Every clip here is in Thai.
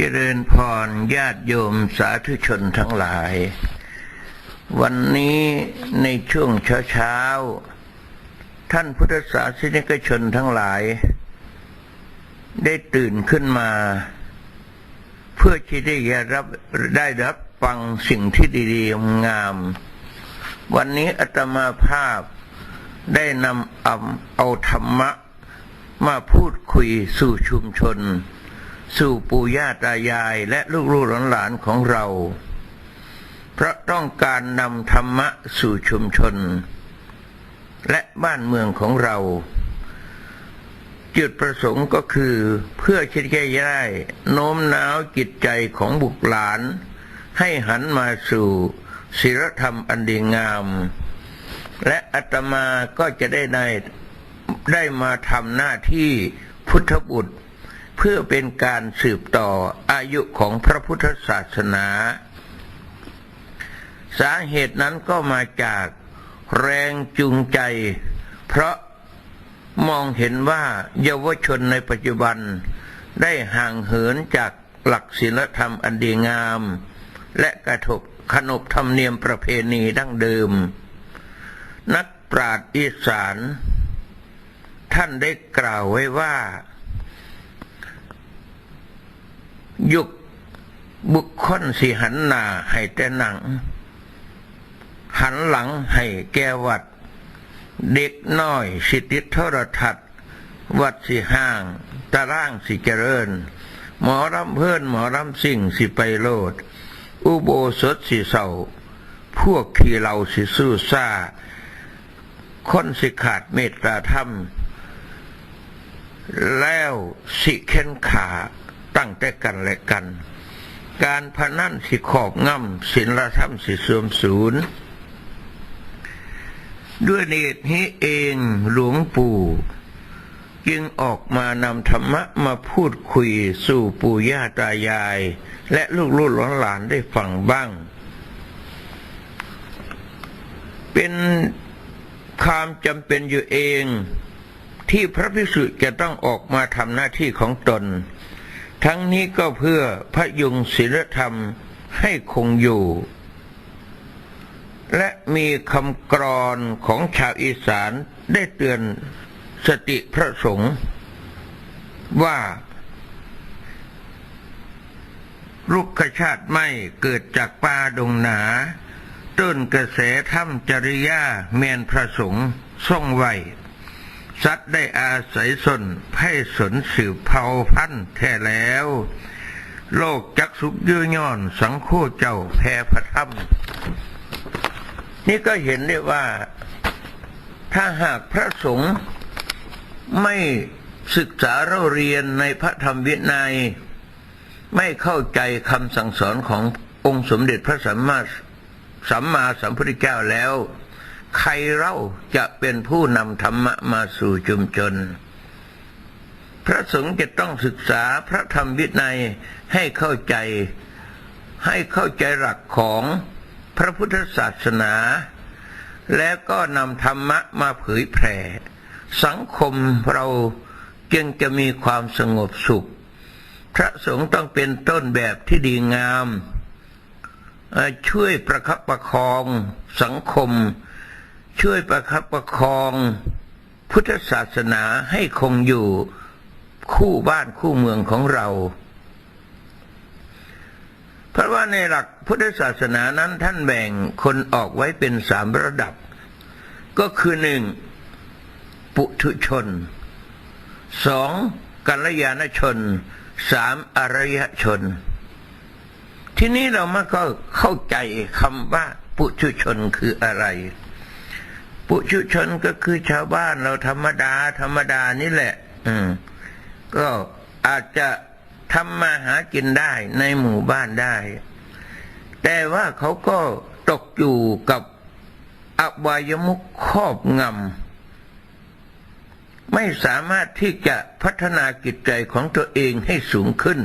เจริญพรญาติโยมสาธุชนทั้งหลาย วันนี้ในช่วงเช้าๆ ท่านพุทธศาสนิกชนทั้งหลาย ได้ตื่นขึ้นมา เพื่อที่ได้รับได้รับฟังสิ่งที่ดีๆงาม วันนี้อาตมาภาพได้นำเอาเอาธรรมะมาพูดคุยสู่ชุมชน สู่ปู่ย่าตายายและลูกๆหลานของเรา เพราะต้องการนำธรรมะสู่ชุมชน และบ้านเมืองของเรา จุดประสงค์ก็คือเพื่อคิดแก้ได้โน้มน้าวจิตใจของบุตรหลาน ให้หันมาสู่ศีลธรรมอันดีงาม และอาตมาก็จะได้ในได้มาทำหน้าที่พุทธบุตร เพื่อเป็นการสืบต่ออายุของพระพุทธศาสนา สาเหตุนั้นก็มาจากแรงจูงใจ เพราะมองเห็นว่าเยาวชนในปัจจุบันได้ห่างเหินจากหลักศีลธรรมอันดีงาม และกระทบขนบธรรมเนียมประเพณีดั้งเดิม นักปราชญ์อีสาน ท่านได้กล่าวไว้ว่า ยุคบุคคลสิหันหน้าให้แต่หนัง หันหลังให้แก้วัด เด็กน้อยสิติดโทรทัศน์ วัดสิห้าง ตารางสิเจริญ หมอรำเพื่อนหมอรำสิ่งสิไปโลด อุโบสถสิเศร้าพวกขี่เราสิสู้ซ่าคนสิขาดเมตตาธรรม แล้วสิเข็นขา ตั้งแต่กันและกัน การพนันสิขอบง่ำศีลธรรมสิเสื่อมสูญด้วยเหตุนี้เองหลวงปู่ จึงออกมานำธรรมะมาพูดคุยสู่ปู่ย่าตายาย และลูกๆหลานๆได้ฟังบ้าง เป็นความจำเป็นอยู่เองที่พระภิกษุจะต้องออกมาทำหน้าที่ของตน ทั้งนี้ก็เพื่อพยุงศีลธรรมให้คงอยู่ และมีคำกรอนของชาวอีสานได้เตือนสติพระสงฆ์ว่ารุกขชาติไม่เกิดจากป่าดงหนา ต้นกระแสถ้ำจริยาเมียนพระสงฆ์ทรงไหว สัตว์ได้อาศัยสนไพ่สนสืบเผ่าพันธุ์แท้แล้ว โลกจักสุขยืย่อน สังโฆเจ้าแพ้พระธรรม นี่ก็เห็นได้ว่า ถ้าหากพระสงฆ์ไม่ศึกษาเราเรียนในพระธรรมวินัย ไม่เข้าใจคำสั่งสอนขององค์สมเด็จพระสัมมาสัมมาสัมพุทธเจ้าแล้ว ใครเล่าจะเป็นผู้นำธรรมะมาสู่ชุมชน พระสงฆ์จะต้องศึกษาพระธรรมวินัยให้เข้าใจ ให้เข้าใจหลักของพระพุทธศาสนา แล้วก็นำธรรมะมาเผยแผ่ สังคมเราจึงจะมีความสงบสุข พระสงฆ์ต้องเป็นต้นแบบที่ดีงาม ช่วยประคับประคองสังคม ช่วยประคับประคอง พุทธศาสนาให้คงอยู่คู่บ้านคู่เมืองของเรา เพราะว่าในหลักพุทธศาสนานั้นท่านแบ่งคนออกไว้เป็นสามระดับ ก็คือหนึ่งปุถุชนสองกัลยาณชนสามอารยชน ทีนี้เรามาก็เข้าใจคำว่าปุถุชนคืออะไร ปุถุชนก็คือชาวบ้านเราธรรมดา ธรรมดานี่แหละ อืม ก็อาจจะทำมาหากินได้ในหมู่บ้านได้ แต่ว่าเขาก็ตกอยู่กับอบายมุขครอบงำไม่สามารถที่จะพัฒนาจิตใจของตัวเองให้สูงขึ้น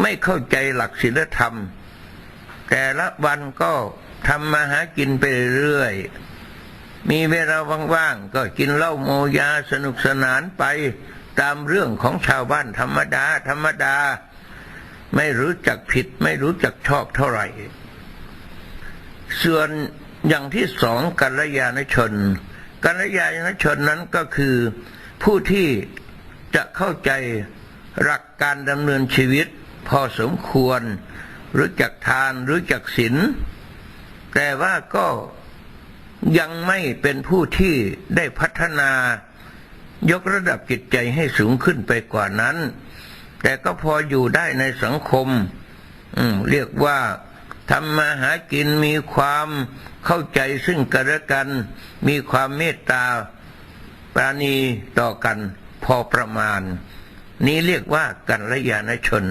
ไม่เข้าใจหลักศีลธรรม แต่ละวันก็ทำมาหากินไปเรื่อย มีเวลาว่างๆก็กินเหล้าโมยาสนุกสนานไปตามเรื่องของชาวบ้านธรรมดา ธรรมดา ไม่รู้จักผิด ไม่รู้จักชอบเท่าไหร่ ส่วนอย่างที่สองกัลยาณชน กัลยาณชนนั้นก็คือผู้ที่จะเข้าใจหลักการดำเนินชีวิต พอสมควร รู้จักทานรู้จักศีลแต่ว่าก็ ยังไม่เป็นผู้ที่ได้พัฒนายกระดับจิตใจให้สูงขึ้นไปกว่านั้น แต่ก็พออยู่ได้ในสังคมอืมเรียกว่าทำมาหากินมีความเข้าใจซึ่งกันและกัน มีความเมตตาปราณีต่อกันพอประมาณ นี้เรียกว่ากัลยาณชน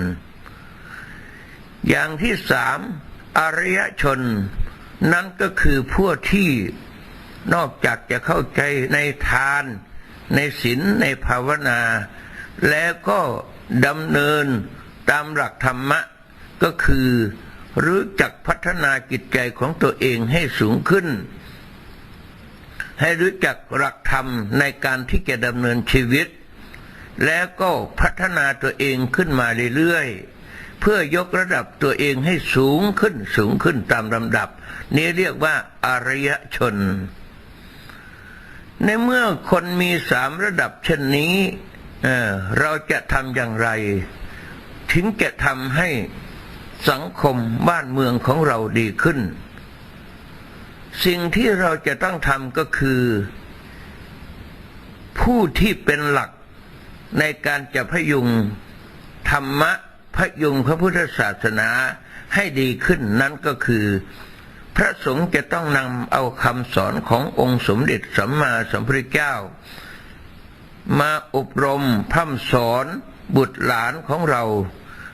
อย่างที่สามอริยชน นั้นก็คือพวกที่ นอกจากจะเข้าใจในทาน ในศีลในภาวนา แล้วก็ดำเนินตามหลักธรรมะ ก็คือรู้จักพัฒนาจิตใจของตัวเองให้สูงขึ้น ให้รู้จักหลักธรรมในการที่จะดำเนินชีวิต แล้วก็พัฒนาตัวเองขึ้นมาเรื่อยๆ เพื่อยกระดับตัวเองให้สูงขึ้นสูงขึ้นตามลำดับ นี้เรียกว่าอริยชน ในเมื่อคนมีสามระดับเช่นนี้เเราจะทำอย่างไร ถึงจะทำให้สังคมบ้านเมืองของเราดีขึ้น สิ่งที่เราจะต้องทำก็คือ ผู้ที่เป็นหลักในการจะพยุงธรรมะพยุงพระพุทธศาสนาให้ดีขึ้นนั้นก็คือ พระสงฆ์จะต้องนำเอาคำสอนขององค์สมเด็จสัมมาสัมพุทธเจ้า มาอบรมพร่ำสอนบุตรหลานของเรา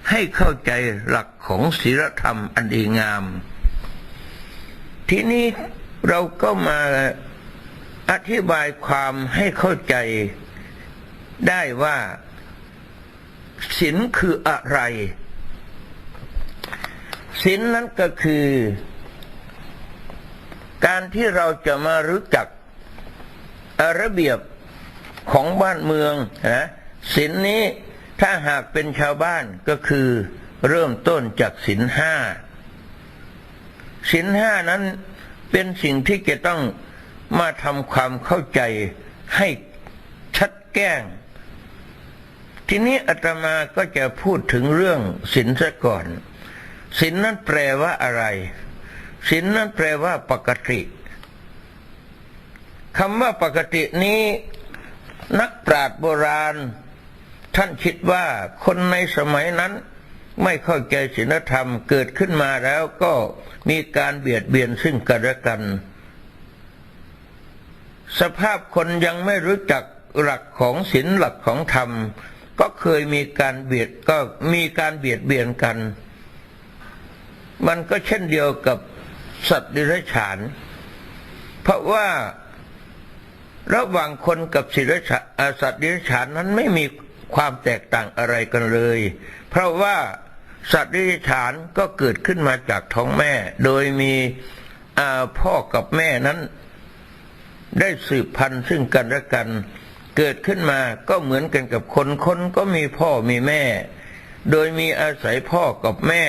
ให้เข้าใจหลักของศีลธรรมอันดีงาม ทีนี้เราก็มาอธิบายความให้เข้าใจได้ว่าศีลคืออะไรศีลนั้นก็คือ การที่เราจะมารู้จักระเบียบของบ้านเมืองนะศีลนนี้ถ้าหากเป็นชาวบ้านก็คือเริ่มต้นจากศีลห้าศีลห้านั้นเป็นสิ่งที่จะต้องมาทำความเข้าใจให้ชัดแก้ง ทีนี้อาตมาก็จะพูดถึงเรื่องศีลซะก่อนศีลนั้นแปลว่าอะไร ศีลนั้นแปลว่าปกติคำว่าปกตินี้ นักปราชญ์โบราณ ท่านคิดว่าคนในสมัยนั้น ไม่เข้าใจศีลธรรมเกิดขึ้นมาแล้วก็มีการเบียดเบียนซึ่งกันและกัน สภาพคนยังไม่รู้จักหลักของศีลหลักของธรรม ก็เคยมีการเบียดก็มีการเบียดเบียนกัน มันก็เช่นเดียวกับ สัตว์ดิเรกชันเพราะว่าระหว่างคนกับศิลชาสัตว์ดิเรกชันนั้นไม่มีความแตกต่างอะไรกันเลย เพราะว่าสัตว์ดิเรกชันก็เกิดขึ้นมาจากท้องแม่ โดยมีพ่อกับแม่นั้น ได้สืบพันธุ์ซึ่งกันและกัน เกิดขึ้นมาก็เหมือนกันกับคนคนก็มีพ่อมีแม่ โดยมีอาศัยพ่อกับแม่